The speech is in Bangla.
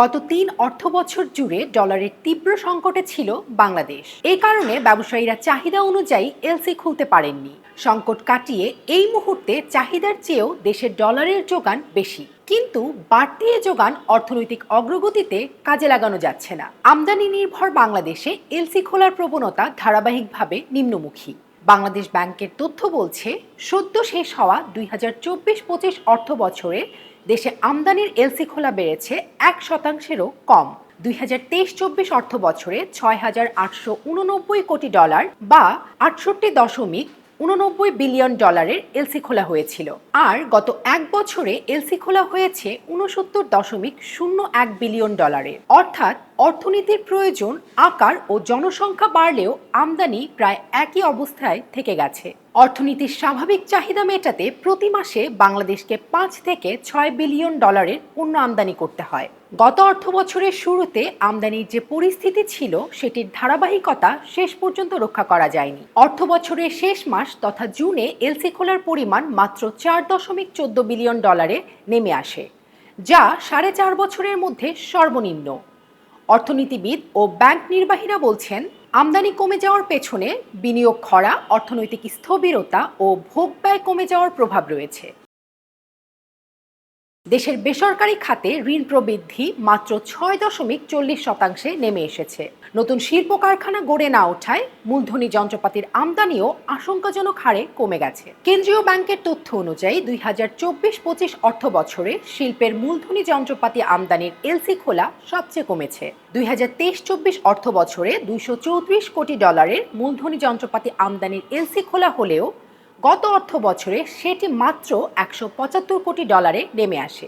গত তিন অর্থ বছর জুড়ে ডলারের তীব্র সংকটে ছিল বাংলাদেশ। এই কারণে ব্যবসায়ীরা চাহিদা অনুযায়ী এলসি খুলতে পারেননি। সংকট কাটিয়ে এই মুহূর্তে চাহিদার চেয়েও দেশের ডলারের যোগান বেশি। কিন্তু বাড়তি এ যোগান অর্থনৈতিক অগ্রগতিতে কাজে লাগানো যাচ্ছে না। আমদানি নির্ভর বাংলাদেশে এলসি খোলার প্রবণতা ধারাবাহিকভাবে নিম্নমুখী। বাংলাদেশ ব্যাংকের তথ্য বলছে, সদ্য শেষ হওয়া দুই হাজার চব্বিশ পঁচিশ অর্থ বছরে দেশে আমদানির এলসি খোলা বেড়েছে এক শতাংশেরও কম। দুই হাজার তেইশ চব্বিশ অর্থ বছরে ছয় হাজার আটশো উননব্বই কোটি ডলার বা আটষট্টি দশমিক উননব্বই বিলিয়ন ডলারের এলসি খোলা হয়েছিল। আর গত এক বছরে এলসি খোলা হয়েছে উনসত্তর দশমিক শূন্য এক বিলিয়ন ডলারের অর্থাৎ অর্থনীতির প্রয়োজন, আকার ও জনসংখ্যা বাড়লেও আমদানি প্রায় একই অবস্থায় থেকে গেছে। অর্থনীতির স্বাভাবিক চাহিদা মেটাতে প্রতি মাসে বাংলাদেশকে পাঁচ থেকে ছয় বিলিয়ন ডলারের পণ্য আমদানি করতে হয়। গত অর্থ বছরের শুরুতে আমদানির যে পরিস্থিতি ছিল, সেটির ধারাবাহিকতা শেষ পর্যন্ত রক্ষা করা যায়নি। অর্থ বছরের শেষ মাস তথা জুনে এলসি খোলার পরিমাণ মাত্র চার দশমিক চোদ্দ বিলিয়ন ডলারে নেমে আসে, যা সাড়ে চার বছরের মধ্যে সর্বনিম্ন। অর্থনীতিবিদ ও ব্যাংক নির্বাহীরা বলছেন, আমদানি কমে যাওয়ার পেছনে বিনিয়োগ খরা, অর্থনৈতিক স্থবিরতা ও ভোগ ব্যয় কমে যাওয়ার প্রভাব রয়েছে। দেশের বেসরকারি খাতে ঋণ প্রবৃদ্ধি মাত্র ছয় দশমিক চল্লিশ শতাংশে নেমে এসেছে। নতুন শিল্প কারখানা গড়ে না ওঠায় মূলধনী যন্ত্রপাতির আমদানিও আশঙ্কাজনক হারে কমে গেছে। কেন্দ্রীয় ব্যাংকের তথ্য অনুযায়ী দুই হাজার চব্বিশ পঁচিশ অর্থ বছরে শিল্পের মূলধনী যন্ত্রপাতি আমদানির এলসি খোলা সবচেয়ে কমেছে। দুই হাজার তেইশ চব্বিশ অর্থ বছরে দুইশো চৌত্রিশ কোটি ডলারের মূলধনী যন্ত্রপাতি আমদানির এলসি খোলা হলেও গত অর্থ বছরে সেটি মাত্র একশো পঁচাত্তর কোটি ডলারে নেমে আসে।